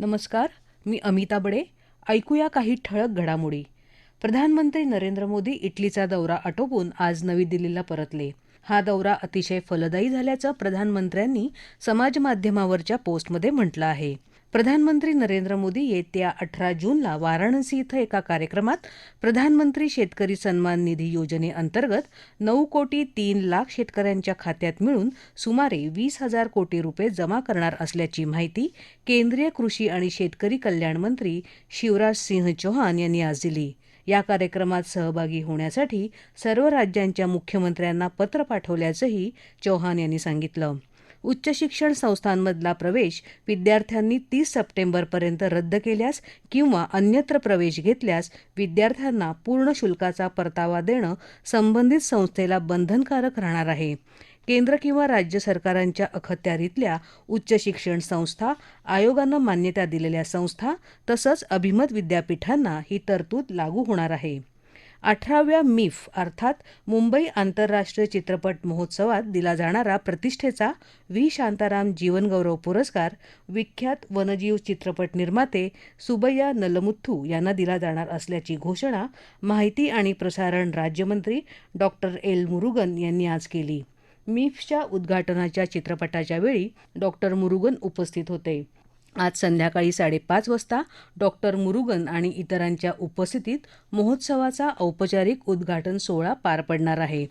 नमस्कार मी अमिता बडे. ऐकूया काही ठळक घडामोडी. प्रधानमंत्री नरेंद्र मोदी इटलीचा दौरा आटोपून आज नवी दिल्लीला परतले. हा दौरा अतिशय फलदायी झाल्याचं प्रधानमंत्र्यांनी समाजमाध्यमावरच्या पोस्टमध्ये म्हटलं आहे. प्रधानमंत्री नरेंद्र मोदी येत्या अठरा जूनला वाराणसी इथं एका कार्यक्रमात प्रधानमंत्री शेतकरी सन्मान निधी योजनेअंतर्गत नऊ कोटी तीन लाख शेतकऱ्यांच्या खात्यात मिळून सुमारे वीस हजार कोटी रुपये जमा करणार असल्याची माहिती केंद्रीय कृषी आणि शेतकरी कल्याण मंत्री शिवराज सिंह चौहान यांनी आज दिली. या कार्यक्रमात सहभागी होण्यासाठी सर्व राज्यांच्या मुख्यमंत्र्यांना पत्र पाठवल्याचंही चौहान यांनी सांगितलं. उच्च शिक्षण संस्थांमधला प्रवेश विद्यार्थ्यांनी तीस सप्टेंबरपर्यंत रद्द केल्यास किंवा अन्यत्र प्रवेश घेतल्यास विद्यार्थ्यांना पूर्ण शुल्काचा परतावा देणं संबंधित संस्थेला बंधनकारक राहणार आहे. केंद्र किंवा राज्य सरकारांच्या अखत्यारीतल्या उच्च शिक्षण संस्था आयोगानं मान्यता दिलेल्या संस्था तसंच अभिमत विद्यापीठांना ही तरतूद लागू होणार आहे. अठराव्या मिफ अर्थात मुंबई आंतरराष्ट्रीय चित्रपट महोत्सवात दिला जाणारा प्रतिष्ठेचा व्ही. शांताराम जीवनगौरव पुरस्कार विख्यात वनजीव चित्रपट निर्माते सुबैया नलमुथू यांना दिला जाणार असल्याची घोषणा माहिती आणि प्रसारण राज्यमंत्री डॉक्टर एल. मुरुगन यांनी आज केली. मिफच्या उद्घाटनाच्या चित्रपटाच्या वेळी डॉक्टर मुरुगन उपस्थित होते. आज संध्याकाळी साडेपाच वाजता डॉक्टर मुरुगन आणि इतरांच्या उपस्थितीत महोत्सवाचा औपचारिक उद्घाटन सोहळा पार पडणार आहे.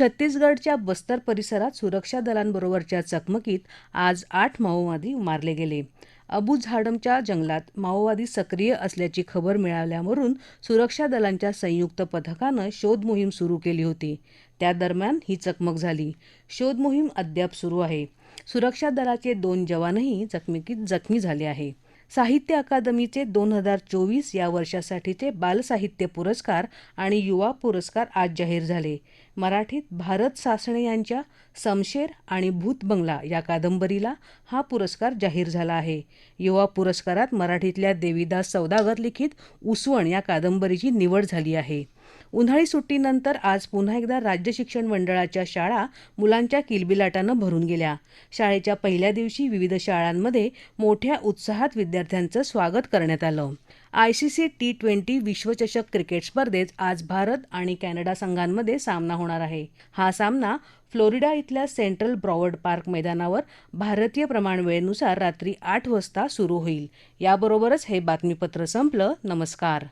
छत्तीसगडच्या बस्तर परिसरात सुरक्षा दलांबरोबरच्या चकमकीत आज आठ माओवादी मारले गेले. अबू झाडमच्या जंगलात माओवादी सक्रिय असल्याची खबर मिळाल्यावरून सुरक्षा दलांच्या संयुक्त पथकानं शोध मोहीम सुरू केली होती. त्या दरम्यान ही चकमक झाली. शोध मोहीम अद्याप सुरू आहे. सुरक्षा दलाचे दोन जवानही चकमकीत जखमी झाले आहे. साहित्य अकादमीचे दोन हजार चोवीस या वर्षासाठीचे बालसाहित्य पुरस्कार आणि युवा पुरस्कार आज जाहीर झाले. मराठीत भारत सासणे यांच्या समशेर आणि भूत बंगला या कादंबरीला हा पुरस्कार जाहीर झाला आहे. युवा पुरस्कारात मराठीतल्या देवीदास सौदागर लिखित उसवण या कादंबरीची निवड झाली आहे. उन्हाळी सुट्टीनंतर आज पुन्हा एकदा राज्य शिक्षण मंडळाच्या शाळा मुलांच्या किलबिलाटानं भरून गेल्या. शाळेच्या पहिल्या दिवशी विविध शाळांमध्ये मोठ्या उत्साहात विद्यार्थ्यांचं स्वागत करण्यात आलं. आयसीसी टी ट्वेंटी विश्वचषक क्रिकेट स्पर्धेत आज भारत आणि कॅनडा संघांमध्ये सामना होणार आहे. हा सामना फ्लोरिडा इथल्या सेंट्रल ब्रॉवर्ड पार्क मैदानावर भारतीय प्रमाणवेळेनुसार रात्री आठ वाजता सुरू होईल. याबरोबरच हे बातमीपत्र संपलं. नमस्कार.